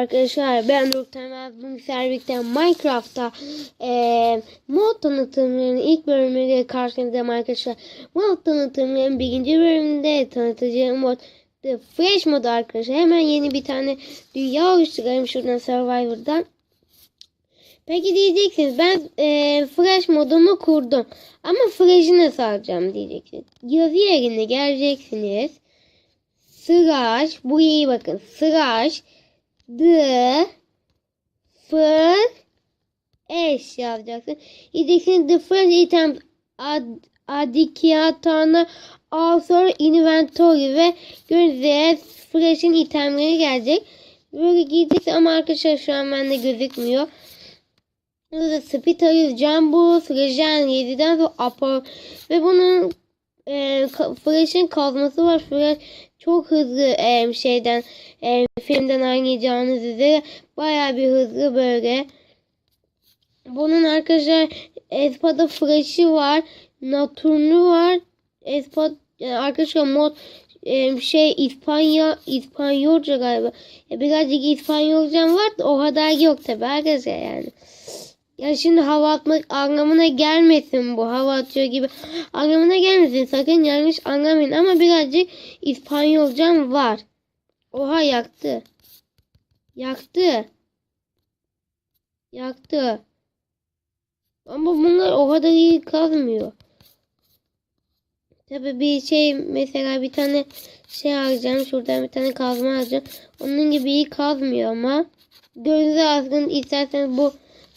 arkadaşlar ben Doktor Mazlum Servik'ten Minecraft'ta eee mod tanıtımlarının ilk bölümüyle karşınızdayım arkadaşlar. Mod tanıtımlarının birinci bölümünde tanıtacağım mod The Fresh mod arkadaşlar. Hemen yeni bir tane dünya oluşturayım şuradan Survivor'dan. Peki diyeceksiniz ben eee Fresh modumu kurdum. Ama Fresh'i nasıl alacağım diyeceksiniz. Yazı yerine geleceksiniz. Slash bu iyi bakın. Slash the first eş yazacaksın. Diyeceksin the first item ad, adikiyatana sonra inventory ve gördüğünüz fresh'in itemleri gelecek. Böyle giyeceksin ama arkadaşlar şu an bende gözükmüyor. Burada da Spitalist, Jumbo, Frejan 7'den sonra Upper ve bunun e, ka- Fresh'in kazması var. Fresh çok hızlı e, şeyden e, filmden anlayacağınız üzere baya bir hızlı böyle. Bunun arkadaşlar Espada Fresh'i var. Naturnu var. Espad yani arkadaşlar mod e, şey İspanya İspanyolca galiba. E, birazcık İspanyolcam var da o kadar yok tabi arkadaşlar yani. Ya şimdi hava atmak anlamına gelmesin bu. Hava atıyor gibi anlamına gelmesin. Sakın yanlış anlamayın ama birazcık İspanyolcam var. Oha yaktı. Yaktı. Yaktı. Ama bunlar o kadar iyi kazmıyor. Tabii bir şey mesela bir tane şey alacağım. Şuradan bir tane kazma alacağım. Onun gibi iyi kazmıyor ama. Gözünüze azgın isterseniz bu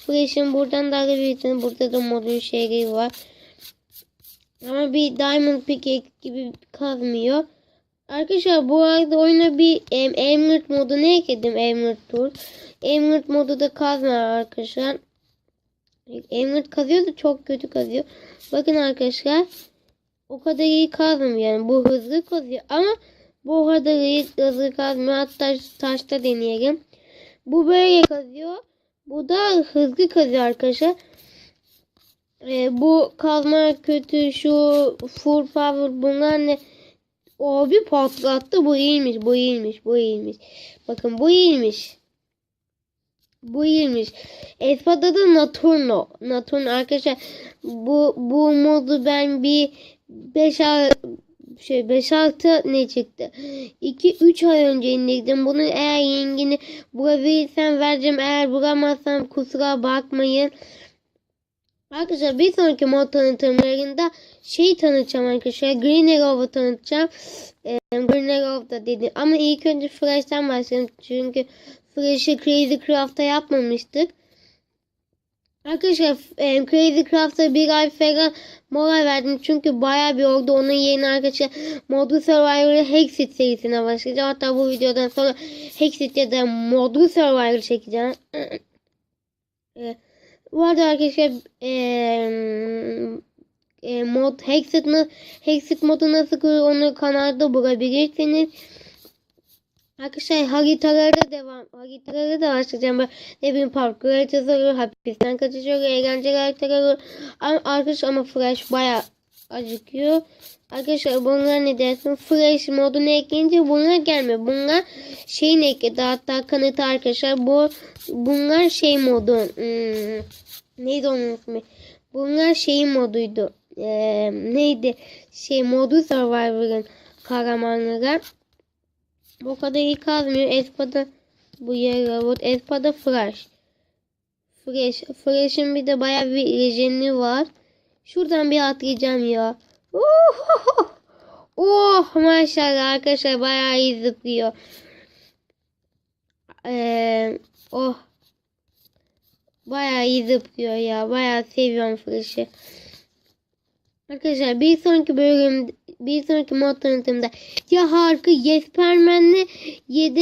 Flash'ın buradan da alabilirsiniz. Burada da modül şeyi var. Ama bir Diamond Pickaxe gibi kazmıyor. Arkadaşlar bu arada oyuna bir em, Emerald modunu ekledim. Emerald Tool. Emerald modu da kazma arkadaşlar. Emerald kazıyor da çok kötü kazıyor. Bakın arkadaşlar. O kadar iyi kazmıyor yani. Bu hızlı kazıyor ama bu kadar iyi hızlı kazmıyor. Hatta taşta deneyelim. Bu böyle kazıyor. Bu da hızlı kazıyor arkadaşlar. Ee, bu kazma kötü şu full power bunlar ne? O bir patlattı. Bu iyiymiş. Bu iyiymiş. Bu iyiymiş. Bakın bu iyiymiş. Bu iyiymiş. Espada da Naturno. Naturno arkadaşlar bu bu modu ben bir 5 ay şey 5 6 ne çıktı? 2 3 ay önce indirdim. Bunu eğer yengini bulabilirsem vereceğim. Eğer bulamazsam kusura bakmayın. Arkadaşlar bir sonraki mod tanıtımlarında şey tanıtacağım arkadaşlar. Green Arrow'u tanıtacağım. Ee, Green Arrow'da dedi. Ama ilk önce Flash'tan başlayalım. Çünkü Flash'ı Crazy Craft'ta yapmamıştık. Arkadaşlar e, Crazy Craft'a bir ay falan mola verdim. Çünkü baya bir oldu. Onun yerine arkadaşlar Modlu Survivor'ı Hexit serisine başlayacağım. Hatta bu videodan sonra Hexit ya da Modlu Survivor çekeceğim. e, bu arada arkadaşlar e, e, mod Hexit, Hexit modu nasıl kurulur onu kanalda bulabilirsiniz. Arkadaşlar haritalara da devam. Haritalara da başlayacağım. Böyle ne bileyim parkur haritası olur. Hapisten kaçış olur. Eğlenceli haritalar olur. Ama arkadaşlar ama Flash baya acıkıyor. Arkadaşlar bunlar ne dersin? Flash modunu ekleyince bunlar gelmiyor. Bunlar şeyin ekledi. Hatta kanıtı arkadaşlar. Bu bunlar şey modu. Hmm, neydi onun ismi? Bunlar şeyin moduydu. Ee, neydi? Şey modu Survivor'ın kahramanları. O kadar iyi kazmıyor. Espada bu yer robot. Espada Flash. Flash. Flash'ın bir de bayağı bir rejeni var. Şuradan bir atlayacağım ya. Oh, oh maşallah arkadaşlar bayağı iyi zıplıyor. Ee, oh. Bayağı iyi zıplıyor ya. Bayağı seviyorum Flash'ı. Arkadaşlar bir sonraki bölüm bir sonraki mod tanıtımda ya harika Yespermen'le ya da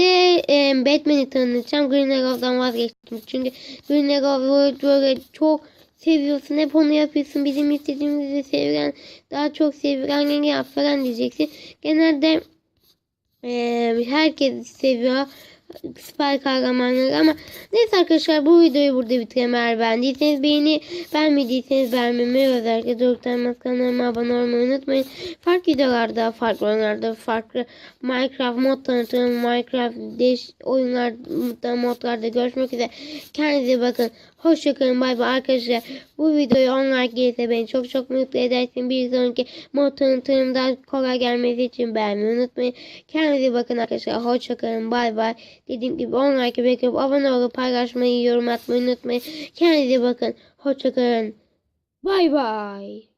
e, Batman'i tanıtacağım. Green Arrow'dan vazgeçtim. Çünkü Green Arrow'u böyle çok seviyorsun. Hep onu yapıyorsun. Bizim istediğimizi sevilen daha çok sevilen yenge yap falan diyeceksin. Genelde e, herkes seviyor. Süper kahramanları ama neyse arkadaşlar bu videoyu burada bitirelim eğer beğendiyseniz beğeni beğenmediyseniz beğenmemeyi özellikle Doruk'tan kanalıma abone olmayı unutmayın. Farklı videolarda farklı oyunlarda farklı Minecraft mod tanıtım Minecraft değiş oyunlarda modlarda görüşmek üzere. Kendinize bakın. Hoşçakalın. Bay bay arkadaşlar. Bu videoyu 10 like gelirse beni çok çok mutlu edersin. Bir sonraki mod tanıtımdan kolay gelmesi için beğenmeyi unutmayın. Kendinize bakın arkadaşlar. Hoşçakalın. Bay bay. Dediğim gibi 10 like bekliyorum. Abone olup paylaşmayı, yorum atmayı unutmayın. Kendinize bakın. Hoşçakalın. Bay bay.